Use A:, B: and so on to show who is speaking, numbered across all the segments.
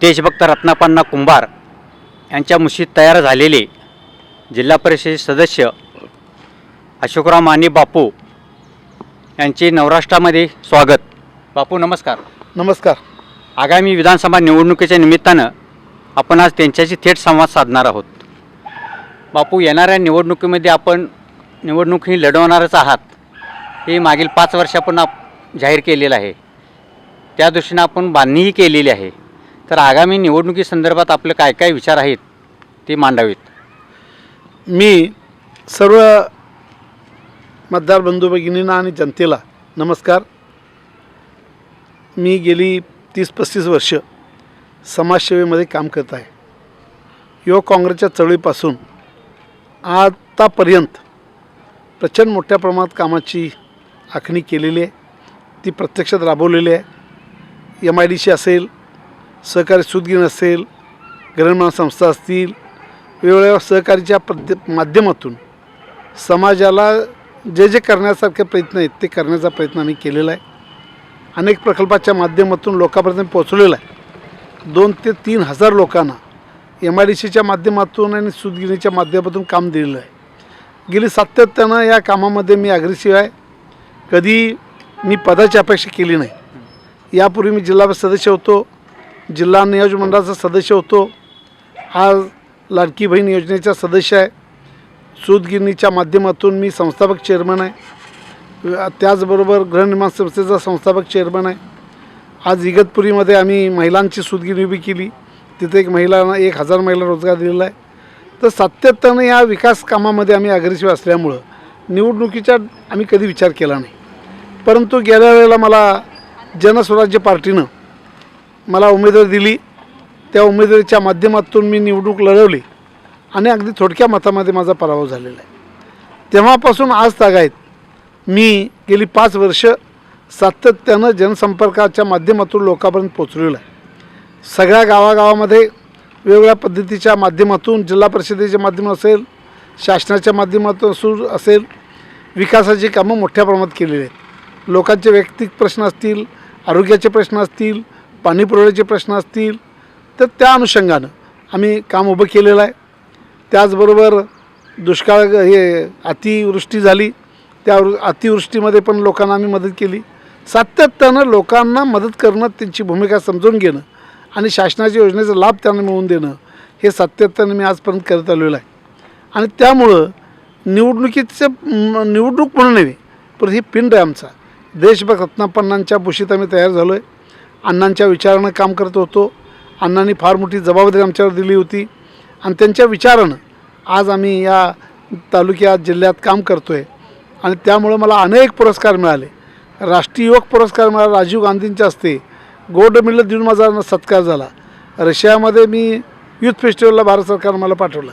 A: देशभक्त रत्नापन्ना कुंभार यांच्या मुशीत तयार झालेले जिल्हा परिषद सदस्य अशोकराव माने बापू यांचे नवराष्ट्रामध्ये स्वागत. बापू नमस्कार.
B: नमस्कार.
A: आगामी विधानसभा निवडणुकीच्या निमित्तानं आपण आज त्यांच्याशी थेट संवाद साधणार आहोत. बापू येणाऱ्या निवडणुकीमध्ये आपण निवडणूक ही लढवणारच आहात. हे मागील पाच वर्षापूर्वी आप जाहीर केलेलं आहे. त्या दृष्टीनं आपण बांधणीही केलेली आहे. तर आगामी निवडणुकीसंदर्भात आपले काय काय विचार आहेत ते मांडावेत.
B: मी सर्व मतदार बंधू भगिनींना आणि जनतेला नमस्कार. मी गेली तीस पस्तीस वर्ष समाजसेवेमध्ये काम करत आहे. युवक काँग्रेसच्या चळवळीपासून आतापर्यंत प्रचंड मोठ्या प्रमाणात कामाची आखणी केलेली आहे. ती प्रत्यक्षात राबवलेली आहे. एम आय डी सी असेल सहकारी सुदगीन असेल ग्रहणमान संस्था असतील वेगवेगळ्या सहकारीच्या पद्ध माध्यमातून समाजाला जे जे करण्यासारखे प्रयत्न आहेत ते करण्याचा प्रयत्न आम्ही केलेला आहे. अनेक प्रकल्पाच्या माध्यमातून लोकांपर्यंत पोचवलेला आहे. दोन ते तीन हजार लोकांना एम आय डी सीच्या माध्यमातून आणि सूतगिरणीच्या माध्यमातून काम दिलेलं आहे. गेली सातत्यानं या कामामध्ये मी अग्रेसिव्ह आहे. कधी मी पदाची अपेक्षा केली नाही. यापूर्वी मी जिल्हा सदस्य होतो. जिल्हा नियोज मंडळाचा सदस्य होतो. आज लाडकी बहीण योजनेचा सदस्य आहे. सूतगिरणीच्या माध्यमातून मी संस्थापक चेअरमन आहे. त्याचबरोबर गृहनिर्माण संस्थेचा संस्थापक चेअरमन आहे. आज इगतपुरीमध्ये आम्ही महिलांची सूतगिरणी उभी केली. तिथे एक महिलांना एक हजार महिला रोजगार दिलेला आहे. तर सातत्यानं या विकास कामामध्ये आम्ही अग्रेसिव्ह असल्यामुळं निवडणुकीचा आम्ही कधी विचार केला नाही. परंतु गेल्या वेळेला मला जनस्वराज्य पार्टीनं मला उमेदवारी दिली. त्या उमेदवारीच्या माध्यमातून मी निवडणूक लढवली. आणि अगदी थोडक्या मतामध्ये माझा पराभव झालेला आहे. तेव्हापासून आज तागायत मी गेली पाच वर्ष सातत्यानं जनसंपर्काच्या माध्यमातून लोकांपर्यंत पोचलेलो आहे. सगळ्या गावागावामध्ये वेगवेगळ्या पद्धतीच्या माध्यमातून जिल्हा परिषदेच्या माध्यम असेल शासनाच्या माध्यमातून असू असेल विकासाची कामं मोठ्या प्रमाणात केलेली आहेत. लोकांचे वैयक्तिक प्रश्न असतील आरोग्याचे प्रश्न असतील पाणी पुरवठ्याचे प्रश्न असतील तर त्या अनुषंगानं आम्ही काम उभं केलेलं आहे. त्याचबरोबर दुष्काळ हे अतिवृष्टी झाली त्या अतिवृष्टीमध्ये पण लोकांना आम्ही मदत केली. सातत्यानं लोकांना मदत करणं त्यांची भूमिका समजून घेणं आणि शासनाच्या योजनेचा लाभ त्यांना मिळवून देणं हे सातत्यानं मी आजपर्यंत करत आलेलो आहे. आणि त्यामुळं निवडणुकीचं निवडणूक म्हणून नव्हे पण ही पिंड आहे आमचा. देशभक्त रत्नापन्नांच्या बुशीत आम्ही तयार झालो आहे अण्णांच्या विचारानं काम करत होतो. अण्णांनी फार मोठी जबाबदारी आमच्यावर दिली होती. आणि त्यांच्या विचारानं आज आम्ही या तालुक्यात जिल्ह्यात काम करतो आहे आणि त्यामुळं मला अनेक पुरस्कार मिळाले. राष्ट्रीय युवक पुरस्कार मिळाला राजीव गांधींच्या हस्ते. गोल्ड मेडल देऊन माझा सत्कार झाला. रशियामध्ये मी युथ फेस्टिवलला भारत सरकारनं मला पाठवलं.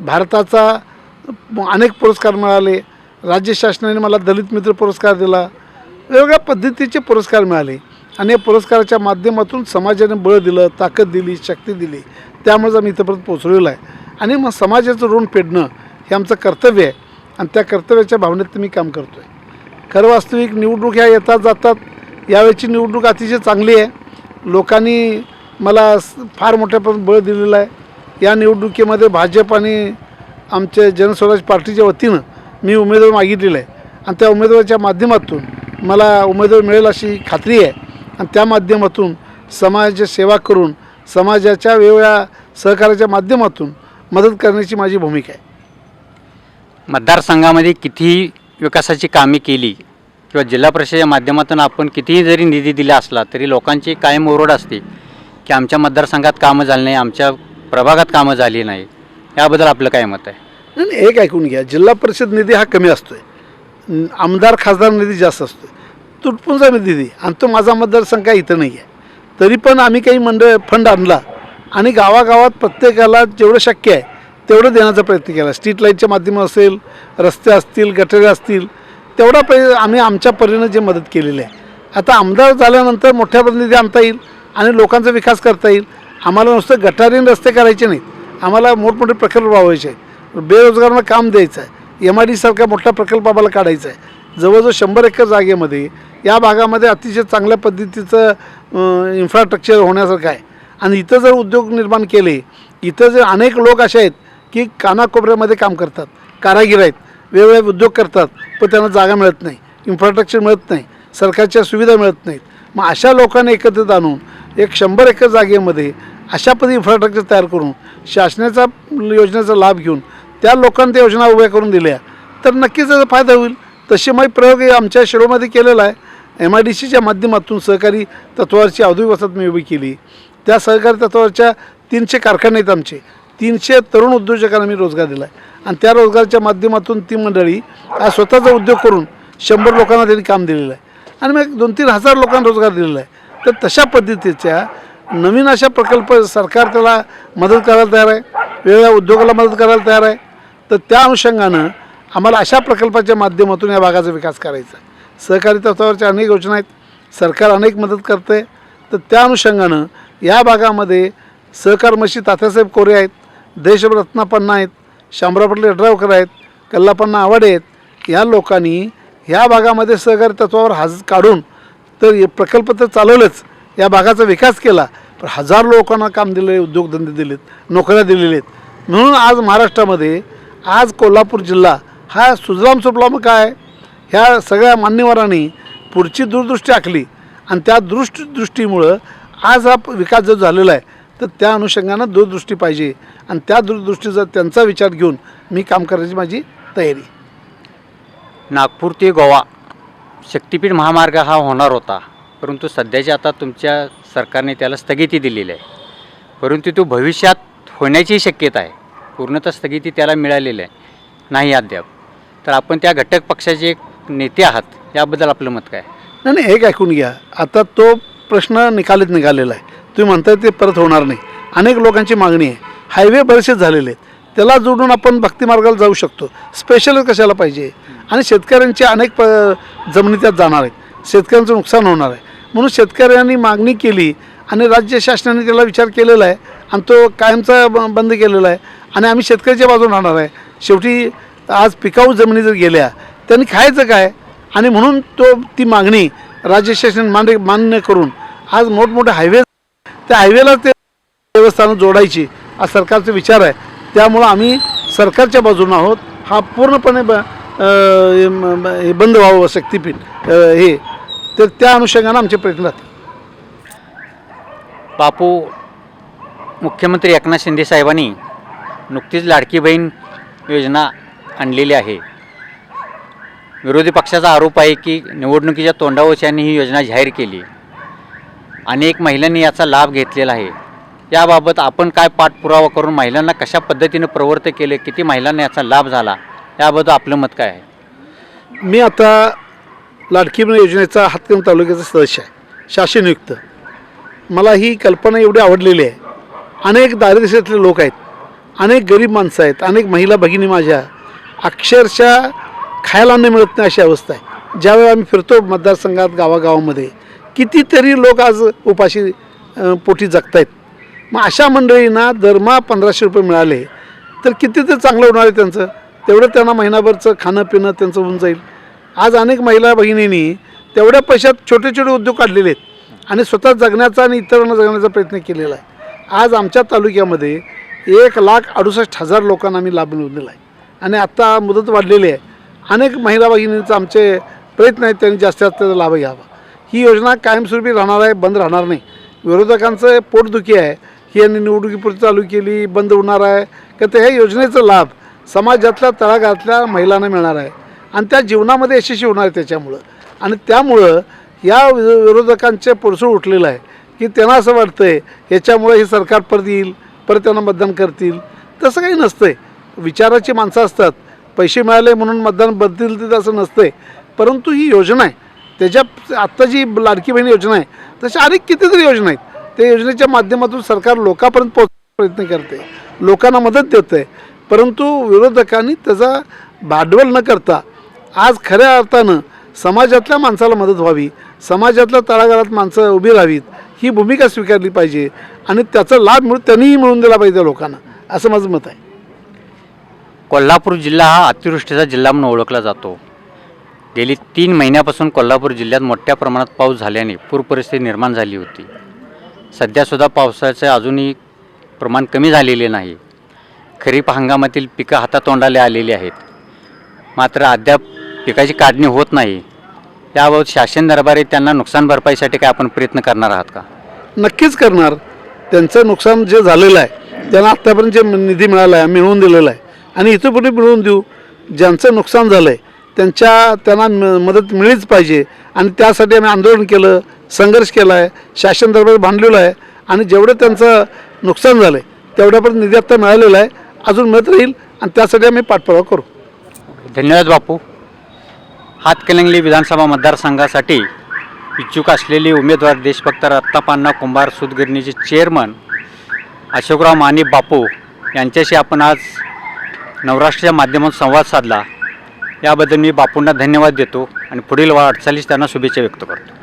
B: भारताचा अनेक पुरस्कार मिळाले. राज्य शासनाने मला दलित मित्र पुरस्कार दिला. वेगवेगळ्या पद्धतीचे पुरस्कार मिळाले. आणि या पुरस्काराच्या माध्यमातून समाजाने बळ दिलं ताकद दिली शक्ती दिली. त्यामुळेच आम्ही इथंपर्यंत पोचलेलो आहे. आणि मग समाजाचं ऋण फेडणं हे आमचं कर्तव्य आहे. आणि त्या कर्तव्याच्या भावनेत मी काम करतो आहे खरं वास्तविक निवडणूक ह्या येतात जातात. यावेळची निवडणूक अतिशय चांगली आहे. लोकांनी मला स- फार मोठ्या प्रमाणात बळ दिलेलं आहे. या निवडणुकीमध्ये भाजप आणि आमच्या जनस्वराज पार्टीच्या वतीनं मी उमेदवार मागितलेला आहे. आणि त्या उमेदवाराच्या माध्यमातून मला उमेदवार मिळेल अशी खात्री आहे. आणि त्या माध्यमातून समाजाची सेवा करून समाजाच्या वेगवेगळ्या सहकार्याच्या माध्यमातून मदत करण्याची माझी भूमिका आहे.
A: मतदारसंघामध्ये कितीही विकासाची कामे केली किंवा जिल्हा परिषदेच्या माध्यमातून आपण कितीही जरी निधी दिला असला तरी लोकांची कायम ओरड असते की आमच्या मतदारसंघात कामं झाली नाही आमच्या प्रभागात कामं झाली नाही. याबद्दल आपलं काय मत आहे?
B: नाही एक ऐकून घ्या. जिल्हा परिषद निधी हा कमी असतो आहे आमदार खासदार निधी जास्त असतो आहे तुटपून निधी आणि आमचं माझा मतदारसंघ काही इथं नाही आहे तरी पण आम्ही काही मंडळ फंड आणला. आणि गावागावात प्रत्येकाला जेवढं शक्य आहे तेवढं देण्याचा प्रयत्न केला. स्ट्रीट लाईटच्या माध्यम असेल रस्ते असतील गटरे असतील तेवढा पै आम्ही आमच्या परीनं जे मदत केलेली आहे. आता आमदार झाल्यानंतर मोठ्या प्रतिनिधी आणता येईल आणि लोकांचा विकास करता येईल. आम्हाला नुसतं गटारीन रस्ते करायचे नाहीत. आम्हाला मोठमोठे प्रकल्प राबवायचे आहेत. बेरोजगारांना काम द्यायचं आहे. एम आय डी सारखा मोठा प्रकल्प आम्हाला काढायचा आहे. जवळजवळ शंभर एकर जागेमध्ये या भागामध्ये अतिशय चांगल्या पद्धतीचं इन्फ्रास्ट्रक्चर होण्यासारखं आहे. आणि इथं जर उद्योग निर्माण केले इथं जे अनेक लोक असे आहेत की कानाकोपऱ्यामध्ये काम करतात कारागीर आहेत वेगवेगळे उद्योग करतात पण त्यांना जागा मिळत नाही इन्फ्रास्ट्रक्चर मिळत नाही सरकारच्या सुविधा मिळत नाहीत. मग अशा लोकांना एकत्रित आणून एक शंभर एकर जागेमध्ये अशा पद्धती इन्फ्रास्ट्रक्चर तयार करून शासनाचा योजनेचा लाभ घेऊन त्या लोकांना त्या योजना उभ्या करून दिल्या तर नक्कीच त्याचा फायदा होईल. तसे मग प्रयोग हे आमच्या शिरोमध्ये केलेला आहे. एम आय डी सीच्या माध्यमातून सहकारी तत्वावरची औद्योगिक वसाहत मी उभी केली. त्या सहकारी तत्वावरच्या तीनशे कारखाने आहेत आमचे. तीनशे तरुण उद्योजकांना मी रोजगार दिला आहे आणि त्या रोजगाराच्या माध्यमातून ती मंडळी आज स्वतःचा उद्योग करून शंभर लोकांना त्यांनी काम दिलेलं आहे. आणि मग दोन तीन हजार लोकांना रोजगार दिलेला आहे. तर तशा पद्धतीच्या नवीन अशा प्रकल्प सरकार त्याला मदत करायला तयार आहे. वेगवेगळ्या उद्योगाला मदत करायला तयार आहे. तर त्या अनुषंगानं आम्हाला अशा प्रकल्पाच्या माध्यमातून या भागाचा विकास करायचा सहकारी तत्वावरच्या अनेक योजना आहेत. सरकार अनेक मदत करते. तर त्या अनुषंगानं या भागामध्ये सहकार मशी तात्यासाहेब कोरे आहेत देशरत्नापन्ना आहेत शामराव पाटील यड्रावकर आहेत कल्लापन्ना आवाडे आहेत. या लोकांनी ह्या भागामध्ये सहकारी तत्वावर हाज काढून तर प्रकल्प तर चालवलेच या भागाचा विकास केला. पण हजार लोकांना काम दिले उद्योगधंदे दिलेत नोकऱ्या दिलेल्या आहेत. म्हणून आज महाराष्ट्रामध्ये आज कोल्हापूर जिल्हा हा सुजलाम सुफलाम काय? ह्या सगळ्या मान्यवरांनी पुढची दूरदृष्टी आखली. आणि त्या दृष्ट दृष्टीमुळं आज हा विकास जो झालेला आहे तर त्या अनुषंगानं दूरदृष्टी पाहिजे. आणि त्या दूरदृष्टीचा त्यांचा विचार घेऊन मी काम करायची माझी तयारी.
A: नागपूर ते गोवा शक्तिपीठ महामार्ग हा होणार होता. परंतु सध्याच्या आता तुमच्या सरकारने त्याला स्थगिती दिलेली आहे. परंतु तो भविष्यात होण्याची शक्यता आहे. पूर्णतः स्थगिती त्याला मिळालेली आहे. नाही अद्याप. तर आपण त्या घटक पक्षाचे एक नेते आहात याबद्दल आपलं मत काय?
B: नाही नाही एक ऐकून घ्या. आता तो प्रश्न निकालीत निघालेला आहे. तुम्ही म्हणताय ते परत होणार नाही. अनेक लोकांची मागणी आहे. हायवे बरेचसे झालेले आहेत. त्याला जोडून आपण भक्तिमार्गाला जाऊ शकतो. स्पेशल कशाला पाहिजे? आणि शेतकऱ्यांचे अनेक प जमिनी त्यात जाणार आहेत. शेतकऱ्यांचं नुकसान होणार आहे. म्हणून शेतकऱ्यांनी मागणी केली आणि राज्य शासनाने त्याला विचार केलेला आहे. आणि तो कायमचा ब- बंद केलेला आहे. आणि आम्ही शेतकऱ्याच्या बाजून राहणार आहे. शेवटी आज पिकाऊ जमिनी जर गेल्या त्यांनी खायचं काय? आणि म्हणून तो ती मागणी राज्य शासन मान्य मान्य करून आज मोठमोठे हायवे त्या हायवेला ते देवस्थानं जोडायची हा सरकारचा विचार आहे. त्यामुळं आम्ही सरकारच्या बाजूनं आहोत. हा पूर्णपणे ब हे बंद व्हावं शक्तीपीठ हे. तर त्या अनुषंगानं आमचे प्रयत्न राहतील.
A: बापू मुख्यमंत्री एकनाथ शिंदे साहेबांनी नुकतीच लाडकी बहीण योजना आणलेली आहे. विरोधी पक्षाचा आरोप आहे की निवडणुकीच्या तोंडावरच यांनी ही योजना जाहीर केली. अनेक महिलांनी याचा लाभ घेतलेला आहे. याबाबत आपण काय पाठपुरावा करून महिलांना कशा पद्धतीने प्रवृत्त केले किती महिलांना याचा लाभ झाला याबद्दल आपलं मत काय आहे?
B: मी आता लाडकी बहीण योजनेचा हातकम तालुक्याचा सदस्य आहे शासनयुक्त मला ही कल्पना एवढी आवडलेली आहे. अनेक दारिद्र्यातले लोक आहेत अनेक गरीब माणसं आहेत अनेक महिला भगिनी माझ्या अक्षरशः खायला न मिळत नाही अशी अवस्था आहे. ज्यावेळी आम्ही फिरतो मतदारसंघात गावागावामध्ये कितीतरी लोक आज उपाशी पोटी जगत आहेत मग अशा मंडळींना दरमहा पंधराशे रुपये मिळाले तर किती ते चांगलं होणार आहे त्यांचं? तेवढं त्यांना महिनाभरचं खाणं पिणं त्यांचं होऊन जाईल. आज अनेक महिला भगिनींनी तेवढ्या पैशात छोटे छोटे उद्योग काढलेले आहेत आणि स्वतः जगण्याचा आणि इतरांना जगण्याचा प्रयत्न केलेला आहे. आज आमच्या तालुक्यामध्ये एक लाख अडुसष्ट हजार लोकांना आम्ही लाभ मिळवून दिला आहे. आणि आत्ता मुदत वाढलेली आहे. अनेक महिला भगिनींचा आमचे प्रयत्न आहेत त्यांनी जास्तीत जास्त त्याचा लाभ घ्यावा. ही योजना कायमस्वरूपी राहणार आहे बंद राहणार नाही. विरोधकांचं पोटदुखी आहे. ही यांनी निवडणुकीपुरती चालू केली बंद होणार आहे. का तर ह्या योजनेचा लाभ समाजातल्या तळागाळातल्या महिलांना मिळणार आहे. आणि त्या जीवनामध्ये यशस्वी होणार आहे त्याच्यामुळं. आणि त्यामुळं या वि- विरोधकांचे पुरसूळ उठलेलं आहे की त्यांना असं वाटतं आहे ह्याच्यामुळे हे सरकार परत येईल परत त्यांना मतदान करतील. तसं काही नसतंय. विचाराची माणसं असतात. पैसे मिळाले म्हणून मतदान बदतील असं नसतंय. परंतु ही योजना आहे. त्याच्या आत्ता जी लाडकी बहीण योजना आहे तशा अनेक कितीतरी योजना आहेत. त्या योजनेच्या माध्यमातून सरकार लोकांपर्यंत पोहोचण्याचा प्रयत्न करते. लोकांना मदत देतं आहे परंतु विरोधकांनी त्याचा भांडवल न करता आज खऱ्या अर्थानं समाजातल्या माणसाला मदत व्हावी समाजातल्या तळागाळात माणसं उभी राहावीत ही भूमिका स्वीकारली पाहिजे आणि त्याचा लाभ मिळून त्यांनीही मिळून दिला पाहिजे लोकांना. असं माझं मत आहे.
A: कोल्हापूर जिल्हा हा अतिवृष्टीचा जिल्हा म्हणून ओळखला जातो. गेली तीन महिन्यापासून कोल्हापूर जिल्ह्यात मोठ्या प्रमाणात पाऊस झाल्याने पूरपरिस्थिती निर्माण झाली होती. सध्यासुद्धा पावसाचं अजूनही प्रमाण कमी झालेले नाही. खरीप हंगामातील पिकं हातातोंडाला आलेली आहेत. मात्र अद्याप पिकाची काढणी होत नाही. याबाबत शासन दरबारी त्यांना नुकसान भरपाईसाठी काय आपण प्रयत्न करणार आहात का?
B: नक्कीच करणार. त्यांचं नुकसान जे झालेलं आहे त्यांना आत्तापर्यंत जे निधी मिळाला आहे मिळवून दिलेला आहे आणि इथं पुढे मिळवून देऊ. ज्यांचं नुकसान झालं आहे त्यांच्या त्यांना म- मदत मिळलीच पाहिजे. आणि त्यासाठी आम्ही आंदोलन केलं संघर्ष केला आहे शासन दरबार बांधलेलं आहे. आणि जेवढं त्यांचं नुकसान झालं आहे तेवढ्यापर्यंत निधी आत्ता मिळालेला आहे. अजून मिळत राहील आणि त्यासाठी आम्ही पाठपुरावा करू.
A: धन्यवाद बापू. हातकलंगली विधानसभा मतदारसंघासाठी इच्छुक असलेले उमेदवार देशभक्त रत्नापान्ना कुंभार सुदगिरणीचे चेअरमन अशोकराव माने बापू यांच्याशी आपण आज नवराष्ट्राच्या माध्यमातून संवाद साधला. याबद्दल मी बापूंना धन्यवाद देतो आणि पुढील वाटचालीस त्यांना शुभेच्छा व्यक्त करतो.